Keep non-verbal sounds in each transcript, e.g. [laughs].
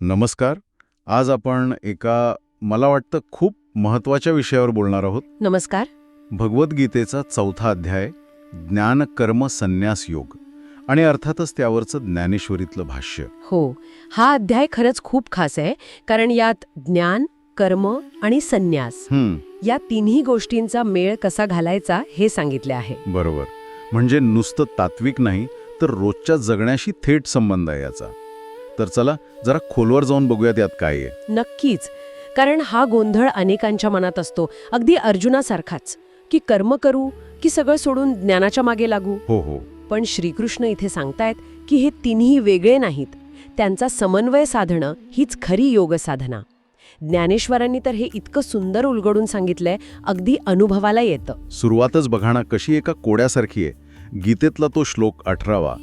नमस्कार. आज आपण एका मला वाटतं खूप महत्त्वाच्या विषयावर बोलणार आहोत. नमस्कार. भगवद्गीतेचा चौथा अध्याय ज्ञान कर्म संन्यास योग. आणि अर्थातच त्यावरचं ज्ञानेश्वरीतलं भाष्य. हो हा अध्याय खरंच खूप खास आहे कारण यात ज्ञान कर्म आणि संन्यास या तिन्ही गोष्टींचा मेळ कसा घालायचा हे सांगितले आहे. बरोबर. म्हणजे नुसतं तात्विक नाही तर रोजच्या जगण्याशी थेट संबंध आहे याचा. तर चला जरा खोलवर जाऊन बघूयात यात काय आहे. नक्कीच. कारण हा गोंधळ अनेकांच्या मनात असतो. अगदी अर्जुनासारखाच. की कर्म करू की सगळं सोडून ज्ञानाच्या मागे लागू. हो हो. पण श्रीकृष्ण इथे सांगतायत की हे तिन्ही वेगळे नाहीत. त्यांचा समन्वय साधणं हीच खरी योग साधना. ज्ञानेश्वरांनी तर हे इतकं सुंदर उलगडून सांगितलंय अगदी अनुभवाला येतं. सुरुवातच बघा ना कशी एका कोड्यासारखी आहे. गीतेतला तो श्लोक अठरावा.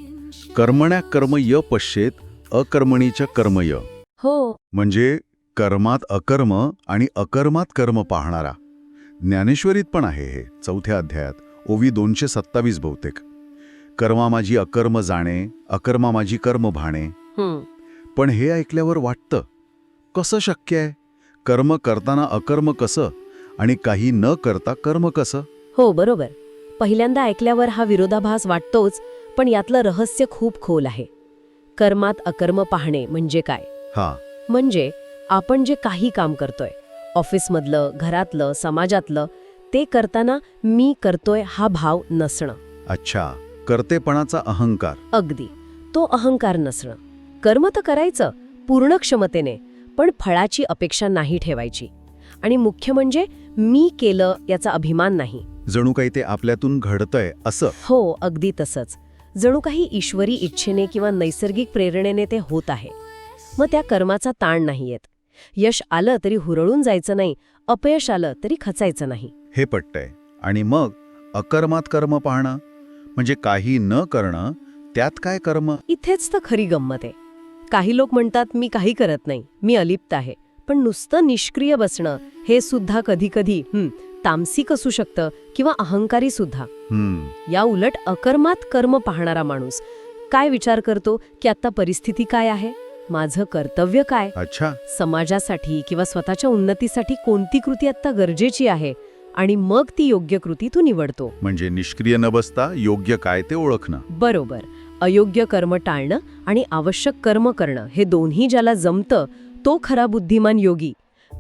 कर्मण्या कर्म य पश्येत अकर्मणीच्या कर्मय. हो. म्हणजे कर्मात अकर्म आणि अकर्मात कर्म पाहणारा. ज्ञानेश्वरीत पण आहे हे चौथ्या अध्यायात ओवी दोनशे सत्तावीस बहुतेक. कर्मा माझी अकर्म जाणे अकर्मा माझी कर्म भाणे. पण हे ऐकल्यावर वाटतं कसं शक्य आहे? कर्म करताना अकर्म कसं आणि काही न करता कर्म कसं? हो बरोबर. पहिल्यांदा ऐकल्यावर हा विरोधाभास वाटतोच पण यातलं रहस्य खूप खोल आहे. कर्मात अकर्म पाहणे म्हणजे काय? हा. म्हणजे आपण जे काही काम करतोय ऑफिसमधलं घरातलं समाजातलं ते करताना मी करतोय हा भाव नसणं. अच्छा. कर्तेपणाचा अहंकार. अगदी. तो अहंकार नसणं. कर्म तर करायचं पूर्ण क्षमतेने पण फळाची अपेक्षा नाही ठेवायची. आणि मुख्य म्हणजे मी केलं याचा अभिमान नाही. जणू काही ते आपल्यातून घडतंय असं. हो अगदी तसंच. जणू काही ईश्वरी इच्छेने किंवा नैसर्गिक प्रेरणेने ते होत आहे. मग त्या कर्माचा ताण नाही येत यश आलं तरी हुरळून जायचं नाही अपयश आलं तरी खचायचं नाही. हे पटतंय. आणि मग अकर्मात कर्म पाहणं? म्हणजे काही न करणं त्यात काय कर्म? इथेच तर खरी गंमत आहे. काही लोक म्हणतात मी काही करत नाही. मी अलिप्त आहे. पण नुसतं निष्क्रिय बसणं हे सुद्धा कधी कधी तामसिक असू शकतं किंवा अहंकारी सुद्धा. या उलट अकर्मात कर्म पाहणारा माणूस काय विचार करतो की आता परिस्थिती काय आहे? माझं कर्तव्य काय? अच्छा. समाजासाठी किंवा स्वतःच्या उन्नतीसाठी कोणती कृती आत्ता गरजेची आहे? आणि मग ती योग्य कृती तू निवडतो. म्हणजे निष्क्रिय न बसता योग्य काय ते ओळखणं. बरोबर. अयोग्य कर्म टाळणं आणि आवश्यक कर्म करणं हे दोन्ही ज्याला जमतं तो खरा बुद्धिमान योगी.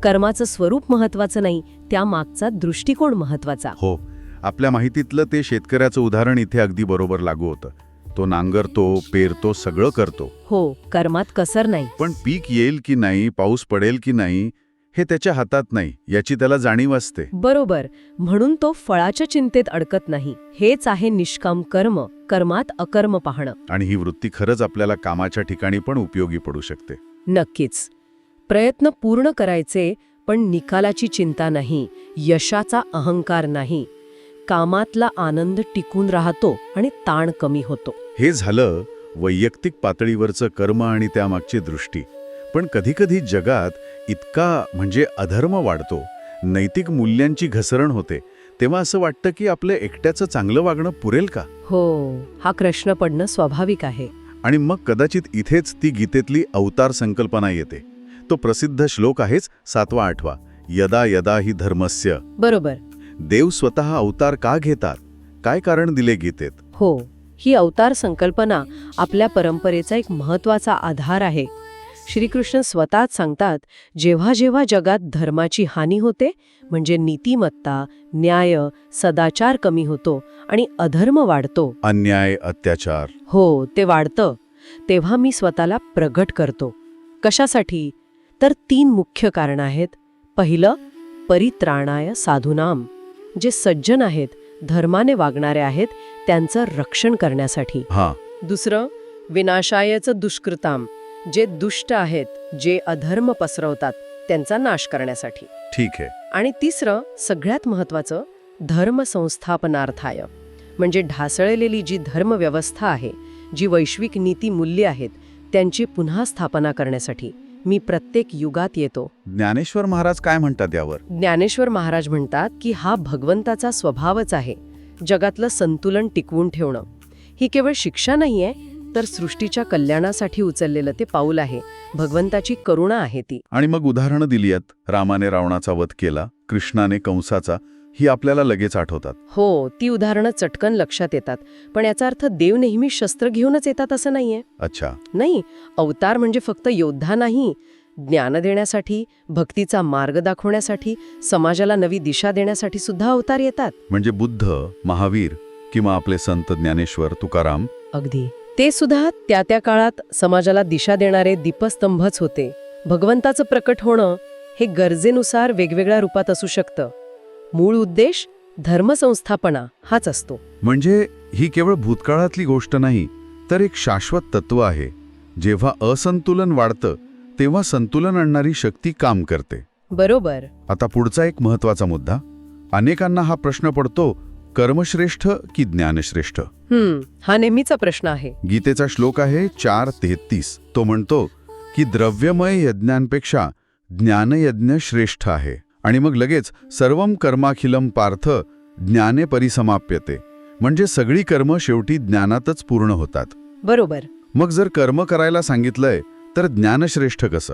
कर्माचं स्वरूप महत्वाचं नाही त्या मागचा दृष्टिकोन महत्त्वाचा. हो आपल्या माहितीतलं ते शेतकऱ्याचं उदाहरण इथे अगदी बरोबर लागू होतं. तो नांगरतो पेरतो सगळं करतो. हो कर्मात कसर नाही. पण पीक येईल की नाही पाऊस पडेल की नाही हे त्याच्या हातात नाही याची त्याला जाणीव असते. बरोबर म्हणून तो फळाच्या चिंतेत अडकत नाही. हेच आहे निष्काम कर्म कर्मात अकर्म पाहणं. आणि ही वृत्ती खरंच आपल्याला कामाच्या ठिकाणी पण उपयोगी पडू शकते. नक्कीच. प्रयत्न पूर्ण करायचे पण निकालाची चिंता नाही यशाचा अहंकार नाही. कामातला आनंद टिकून राहतो आणि ताण कमी होतो. हे झालं वैयक्तिक पातळीवरचं कर्म आणि त्यामागची दृष्टी. पण कधीकधी जगात इतका म्हणजे अधर्म वाढतो नैतिक मूल्यांची घसरण होते तेव्हा असं वाटतं की आपलं एकट्याचं चांगलं वागणं पुरेल का? हो हा प्रश्न पडणं स्वाभाविक आहे. आणि मग कदाचित इथेच ती गीतेतली अवतार संकल्पना येते. तो प्रसिद्ध श्लोक आहेच सातवा आठवा. यदा यदा ही धर्मस्य. बरोबर. देव स्वतः अवतार का घेतात? काय कारण दिले गीतेत? हो ही अवतार संकल्पना आपल्या परंपरेचा एक महत्त्वाचा आधार आहे. श्रीकृष्ण स्वतःच सांगतात जेव्हा जेव्हा जगात धर्माची हानी होते म्हणजे नीतिमत्ता न्याय सदाचार कमी होतो आणि अधर्म वाढतो. अन्याय अत्याचार. हो ते वाढतं तेव्हा मी स्वतःला प्रगट करतो. कशासाठी? तर तीन मुख्य कारण आहेत. पहिलं परित्राणाय साधूनाम जे सज्जन आहेत धर्माने वागणारे आहेत त्यांचं रक्षण करण्यासाठी. हा. दुसरं विनाशायचं दुष्कृताम जे दुष्ट आहेत जे अधर्म पसरवतात त्यांचा नाश करण्यासाठी. ठीक आहे. आणि तिसरं सगळ्यात महत्वाचं धर्म संस्थापनार्थाय म्हणजे ढासळलेली जी धर्मव्यवस्था आहे जी वैश्विक नीती मूल्ये आहेत त्यांची पुन्हा स्थापना करण्यासाठी. मी प्रत्येक युगात येतो. ज्ञानेश्वर महाराज काय म्हणतात यावर? ज्ञानेश्वर महाराज म्हणतात की हा भगवंताचा स्वभावच आहे जगातलं संतुलन टिकवून ठेवणं. ही केवळ शिक्षा नाहीये तर सृष्टीच्या कल्याणासाठी उचललेलं ते पाऊल आहे. भगवंताची करुणा आहे ती. आणि मग उदाहरणं दिली आहेत रामाने रावणाचा वध केला कृष्णाने कंसाचा ही आपल्याला लगेच आठवतात. हो ती उदाहरणं चटकन लक्षात येतात. पण याचा अर्थ देव नेहमी शस्त्र घेऊनच येतात असं नाहीये. अच्छा. नाही अवतार म्हणजे फक्त योद्धा नाही. ज्ञान देण्यासाठी भक्तीचा मार्ग दाखवण्यासाठी समाजाला नवी दिशा देण्यासाठी सुद्धा अवतार येतात. म्हणजे बुद्ध महावीर किंवा आपले संत ज्ञानेश्वर तुकाराम? अगदी. ते सुद्धा त्या त्या काळात समाजाला दिशा देणारे दीपस्तंभच होते. भगवंताचं प्रकट होणं हे गरजेनुसार वेगवेगळ्या रूपात असू शकतं. मूळ उद्देश धर्मसंस्थापना हाच असतो. म्हणजे ही केवळ भूतकाळातली गोष्ट नाही तर एक शाश्वत तत्व आहे. जेव्हा असंतुलन वाढतं तेव्हा संतुलन आणणारी शक्ती काम करते. बरोबर. आता पुढचा एक महत्त्वाचा मुद्दा. अनेकांना हा प्रश्न पडतो कर्मश्रेष्ठ की ज्ञानश्रेष्ठ? हा नेहमीचा प्रश्न आहे. गीतेचा श्लोक आहे चार तेहतीस. तो म्हणतो की द्रव्यमय यज्ञांपेक्षा ज्ञानयज्ञ श्रेष्ठ आहे. आणि मग लगेच सर्वम कर्माखिलम पार्थ ज्ञाने परिसमाप्यते. म्हणजे सगळी कर्म शेवटी ज्ञानातच पूर्ण होतात. बरोबर. मग जर कर्म करायला सांगितलंय तर ज्ञानश्रेष्ठ कसं?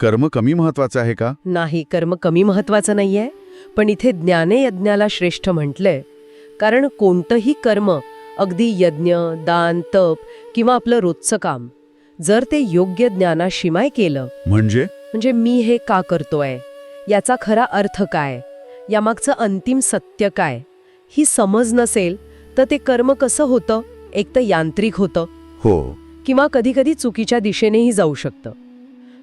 कर्म कमी महत्वाचं आहे का? नाही कर्म कमी महत्वाचं नाहीये. पण इथे ज्ञाने यज्ञाला श्रेष्ठ म्हटलंय. कारण कोणतंही कर्म अगदी यज्ञ दान तप किंवा आपलं रोजचं काम जर ते योग्य ज्ञानाशिमाय केलं म्हणजे? म्हणजे मी हे का करतोय? याचा खरा अर्थ काय? यामागचं अंतिम सत्य काय? ही समज नसेल तर ते कर्म कसं होतं? एक तर यांत्रिक होतं. हो. किंवा कधीकधी चुकीच्या दिशेनेही जाऊ शकतं.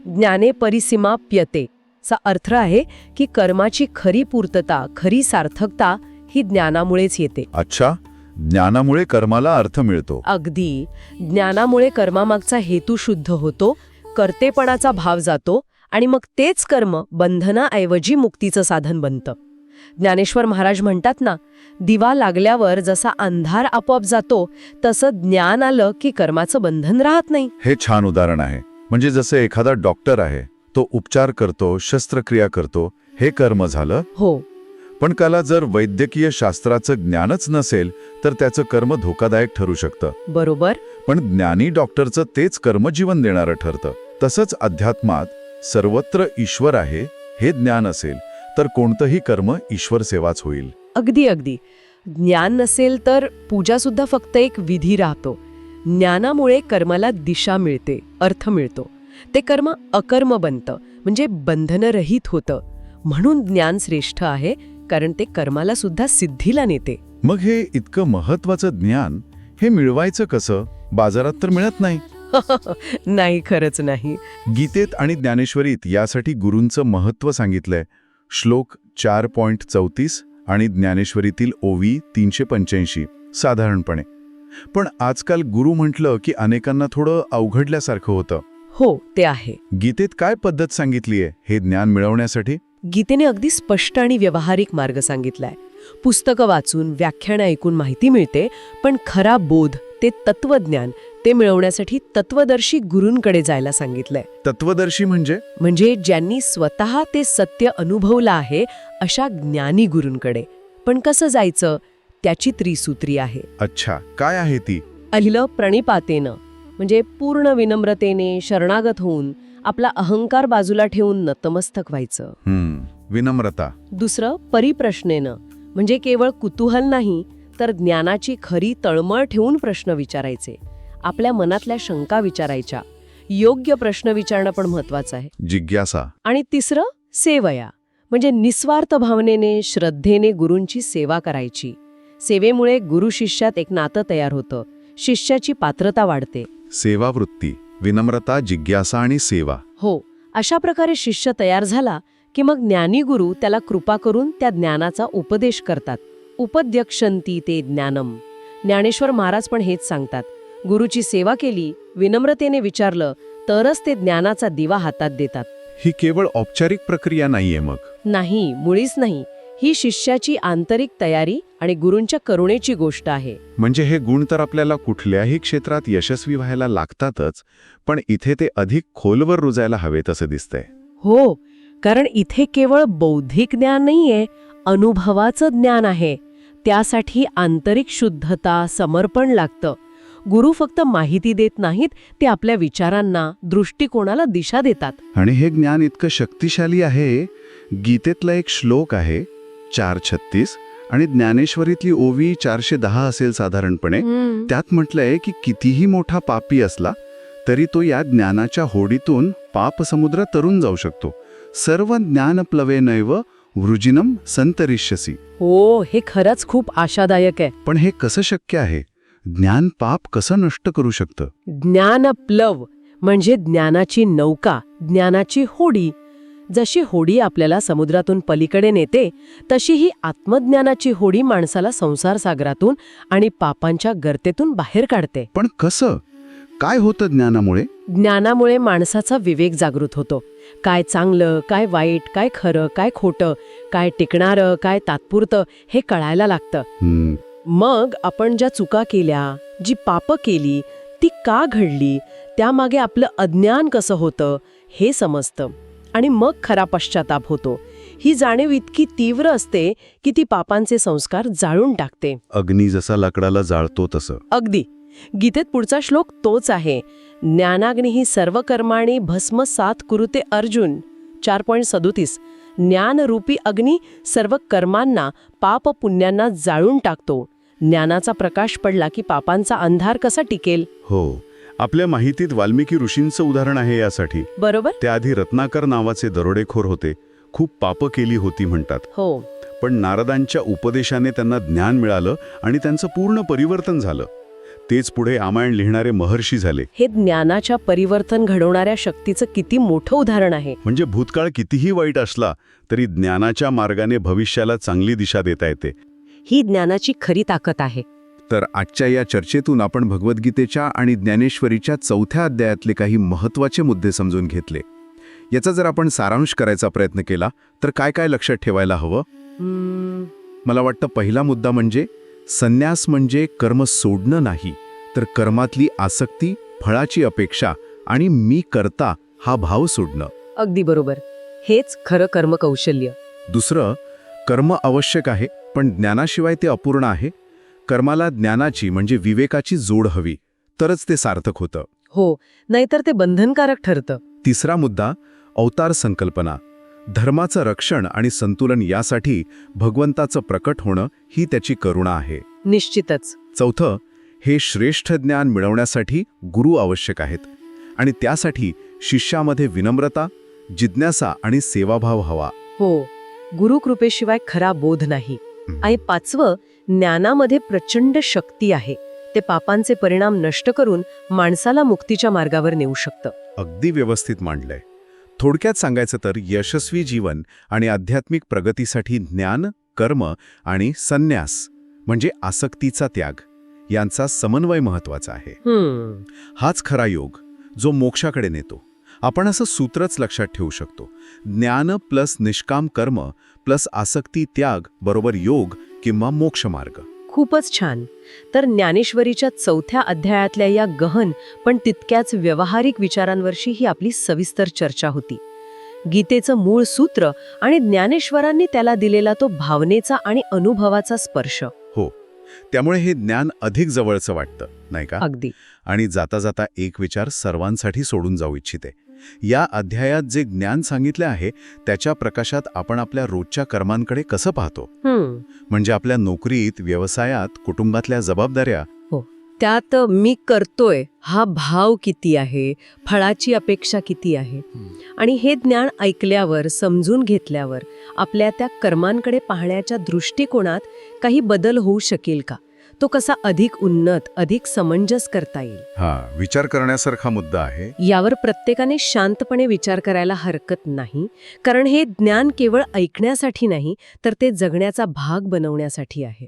ज्ञाने परिसीमाप्यते चा अर्थ आहे की कर्माची खरी पूर्तता खरी सार्थकता ही ज्ञानामुळेच येते. अच्छा. ज्ञानामुळे कर्माला अर्थ मिळतो. अगदी. ज्ञानामुळे कर्मामागचा हेतू शुद्ध होतो कर्तेपणाचा भाव जातो आणि मग तेच कर्म बंधनाऐवजी मुक्तीचं साधन बनतं. ज्ञानेश्वर महाराज म्हणतात ना दिवा लागल्यावर जसा अंधार आपोआप जातो तसं ज्ञान आलं की कर्माचं बंधन राहत नाही. हे छान उदाहरण आहे. म्हणजे जसं एखादा डॉक्टर आहे तो उपचार करतो शस्त्रक्रिया करतो हे कर्म झालं? हो. पण त्याला जर वैद्यकीय शास्त्राचं ज्ञानच नसेल तर त्याचं कर्म धोकादायक ठरू शकतं. बरोबर. पण ज्ञानी डॉक्टरचं तेच कर्म जीवन देणारं ठरतं. तसंच अध्यात्मात सर्वत्र ईश्वर आहे हे ज्ञान असेल तर कोणतंही कर्म ईश्वर सेवाच होईल. अगदी अगदी. ज्ञान नसेल तर पूजा सुद्धा फक्त एक विधी राहतो. ज्ञानामुळे कर्माला दिशा मिळते अर्थ मिळतो. ते कर्म अकर्म बनतं म्हणजे बंधनरहित होतं. म्हणून ज्ञान श्रेष्ठ आहे कारण ते कर्माला सुद्धा सिद्धीला नेते. मग हे इतकं महत्वाचं ज्ञान हे मिळवायचं कसं? बाजारात तर मिळत नाही. [laughs] नाही खरंच नाही. गीतेत आणि ज्ञानेश्वरीत यासाठी गुरूंचं महत्त्व सांगितलंय. श्लोक चार पॉइंट चौतीस आणि ज्ञानेश्वरीतील ओवी तीनशे पंच्याऐंशी साधारणपणे. पण आजकाल गुरु म्हटलं की अनेकांना थोडं अवघडल्यासारखं होतं. हो ते आहे. गीतेत काय पद्धत सांगितलीये हे ज्ञान मिळवण्यासाठी? गीतेने अगदी स्पष्ट आणि व्यावहारिक मार्ग सांगितलाय. पुस्तकं वाचून व्याख्यानं ऐकून माहिती मिळते पण खरा बोध ते तत्वज्ञान ते मिळवण्यासाठी तत्वदर्शी गुरूंकडे जायला सांगितलंय. तत्वदर्शी म्हणजे? म्हणजे ज्यांनी स्वतः ते सत्य अनुभवलं आहे अशा ज्ञानी गुरूंकडे. पण कसं जायचं? त्याची त्रिसूत्री आहे. अच्छा काय आहे ती? पहिलं प्रणिपातेनं म्हणजे पूर्ण विनम्रतेने शरणागत होऊन आपला अहंकार बाजूला ठेवून नतमस्तक व्हायचं. हम्म विनम्रता. दुसरं परिप्रश्नेनं म्हणजे केवळ कुतूहल नाही तर ज्ञानाची खरी तळमळ ठेवून प्रश्न विचारायचे. आपल्या मनातल्या शंका विचारायच्या. योग्य प्रश्न विचारणं पण महत्वाचं आहे. जिज्ञासा. आणि तिसरं सेवया. म्हणजे निस्वार्थ भावनेने श्रद्धेने गुरूंची सेवा करायची. सेवेमुळे गुरु शिष्यात एक नातं तयार होतं. शिष्याची पात्रता वाढते. सेवावृत्ती. विनम्रता जिज्ञासा आणि सेवा. हो. अशा प्रकारे शिष्य तयार झाला की मग ज्ञानी गुरु त्याला कृपा करून त्या ज्ञानाचा उपदेश करतात. उपद्यक्षंती ते ज्ञानम. ज्ञानेश्वर महाराज पण हेच सांगतात. गुरुची सेवा केली विनम्रतेने विचारलं तरच ते ज्ञानाचा दिवा हातात देतात. ही केवळ औपचारिक प्रक्रिया नाहीये मग. नाही मुळीच नाही. ही शिष्याची आंतरिक तयारी आणि गुरूंच्या करुणेची गोष्ट आहे. म्हणजे हे गुण तर आपल्याला कुठल्याही क्षेत्रात यशस्वी व्हायला लागतातच पण इथे ते अधिक खोलवर रुजायला हवेत असं दिसतंय. हो कारण इथे केवळ बौद्धिक ज्ञान नाहीये अनुभवाचं ज्ञान आहे. त्यासाठी आंतरिक शुद्धता समर्पण लागतं. गुरु फक्त माहिती देत नाहीत ते आपल्या विचारांना दृष्टिकोनाला दिशा देतात. आणि हे ज्ञान इतकं शक्तिशाली आहे गीतेतला एक श्लोक आहे चार छत्तीस आणि ज्ञानेश्वरीतली ओवी चारशे दहा असेल साधारणपणे त्यात म्हटलंय की कितीही मोठा पापी असला तरी तो या ज्ञानाच्या होडीतून पाप समुद्र तरून जाऊ शकतो. सर्व ज्ञान प्लवे नैव वृजिनम संतरिष्यसी. हो हे खरंच खूप आशादायक आहे. पण हे कसं शक्य आहे? ज्ञान पाप कसं नष्ट करू शकतं? ज्ञानप्लव म्हणजे ज्ञानाची नौका ज्ञानाची होडी. जशी होडी आपल्याला समुद्रातून पलीकडे नेते तशी ही आत्मज्ञानाची होडी माणसाला संसार सागरातून आणि पापांच्या गर्तेतून बाहेर काढते. पण कसं? काय होतं ज्ञानामुळे? ज्ञानामुळे माणसाचा विवेक जागृत होतो. काय चांगलं काय वाईट काय खरं काय खोटं काय टिकणारं काय तात्पुरतं हे कळायला लागतं. मग आपण ज्या चुका केल्या जी पापं केली ती का घडली त्यामागे आपलं अज्ञान कसं होतं हे समजतं. आणि मग खरा पश्चाताप होतो. ही जाणीव इतकी तीव्र असते की ती पापांचे संस्कार जाळून टाकते. अग्नी जसा लाकडाला जाळतो तसं. अगदी. गीतेत पुढचा श्लोक तोच आहे. ज्ञानाग्नी ही सर्व कर्माणी भस्म सात कुरुते अर्जुन. चार पॉईंट सदोतीस. ज्ञानरूपी अग्नी सर्व कर्मांना पाप पुण्यांना जाळून टाकतो. ज्ञानाचा प्रकाश पडला की पापांचा अंधार कसा टिकेल? हो. आपल्या माहितीत वाल्मिकी ऋषींचं उदाहरण आहे यासाठी. बरोबर? त्याआधी रत्नाकर नावाचे दरोडेखोर होते. खूप पापं केली होती म्हणतात. हो. पण नारदांच्या उपदेशाने त्यांना ज्ञान मिळालं आणि त्यांचं पूर्ण परिवर्तन झालं. तेच पुढे रामायण लिहिणारे महर्षी झाले. हे ज्ञानाच्या परिवर्तन घडवणाऱ्या शक्तीचं किती मोठं उदाहरण आहे. म्हणजे भूतकाळ कितीही वाईट असला तरी ज्ञानाच्या मार्गाने भविष्याला चांगली दिशा देता येते. ही ज्ञानाची खरी ताकद आहे. तर आजच्या या चर्चेतून आपण भगवद्गीतेच्या आणि ज्ञानेश्वरीच्या चौथ्या अध्यायातले काही महत्त्वाचे मुद्दे समजून घेतले. याचा जर आपण सारांश करायचा प्रयत्न केला तर काय काय लक्षात ठेवायला हवं? मला वाटतं पहिला मुद्दा म्हणजे संन्यास म्हणजे कर्म सोडणं नाही तर कर्मातली आसक्ती फळाची अपेक्षा आणि मी करता हा भाव सोडणं. अगदी बरोबर. हेच खरं कर्मकौशल्य. दुसरं कर्म आवश्यक आहे पण ज्ञानाशिवाय ते अपूर्ण आहे? कर्माला ज्ञानाची म्हणजे विवेकाची जोड हवी तरच ते सार्थक होतं. हो नाहीतर ते बंधनकारक ठरतं. तिसरा मुद्दा अवतार संकल्पना. धर्माचं रक्षण आणि संतुलन यासाठी भगवंताचं प्रकट होणं ही त्याची करुणा आहे. निश्चितच. चौथं हे श्रेष्ठ ज्ञान मिळवण्यासाठी गुरु आवश्यक आहेत आणि त्यासाठी शिष्यामध्ये विनम्रता जिज्ञासा आणि सेवाभाव हवा. हो गुरुकृपेशिवाय खरा बोध नाही. आणि पाचवं ज्ञानामध्ये प्रचंड शक्ती आहे. ते पापांचे परिणाम नष्ट करून माणसाला मुक्तीच्या मार्गावर नेऊ शकतं. अगदी व्यवस्थित मांडलंय. थोडक्यात सांगायचं तर यशस्वी जीवन आणि आध्यात्मिक प्रगतीसाठी ज्ञान कर्म आणि संन्यास म्हणजे आसक्तीचा त्याग यांचा समन्वय महत्त्वाचा आहे. हाच खरा योग जो मोक्षाकडे नेतो. आपण असं सूत्रच लक्षात ठेवू शकतो. ज्ञान प्लस निष्काम कर्म प्लस आसक्ती त्याग बरोबर योग किंवा मोक्षमार्ग. खूपच छान. तर ज्ञानेश्वरीच्या चौथ्या अध्यायातल्या या गहन पण तितक्याच व्यवहारिक विचारांवरची ही आपली सविस्तर चर्चा होती. गीतेचं मूळ सूत्र आणि ज्ञानेश्वरांनी त्याला दिलेला तो भावनेचा आणि अनुभवाचा स्पर्श. हो. त्यामुळे हे ज्ञान अधिक जवळचं वाटतं नाही का? अगदी. आणि जाता जाता एक विचार सर्वांसाठी सोडून जाऊ इच्छिते. या अध्यायात जे ज्ञान सांगितले आहे त्याच्या प्रकाशात आपण आपल्या रोजच्या कर्मांकडे कसं पाहतो? म्हणजे आपल्या नोकरीत व्यवसायात कुटुंबातल्या जबाबदाऱ्या? त्यात मी करतोय हा भाव किती आहे? फळाची अपेक्षा किती आहे? आणि हे ज्ञान ऐकल्यावर समजून घेतल्यावर आपल्या त्या कर्मांकडे पाहण्याच्या दृष्टिकोनात काही बदल होऊ शकेल का? तो कसा अधिक उन्नत अधिक समंजस करता येईल? हा विचार करण्यासारखा मुद्दा आहे. यावर प्रत्येकाने शांतपणे विचार करायला हरकत नाही. कारण हे ज्ञान केवळ ऐकण्यासाठी नाही तर ते जगण्याचा भाग बनवण्यासाठी आहे.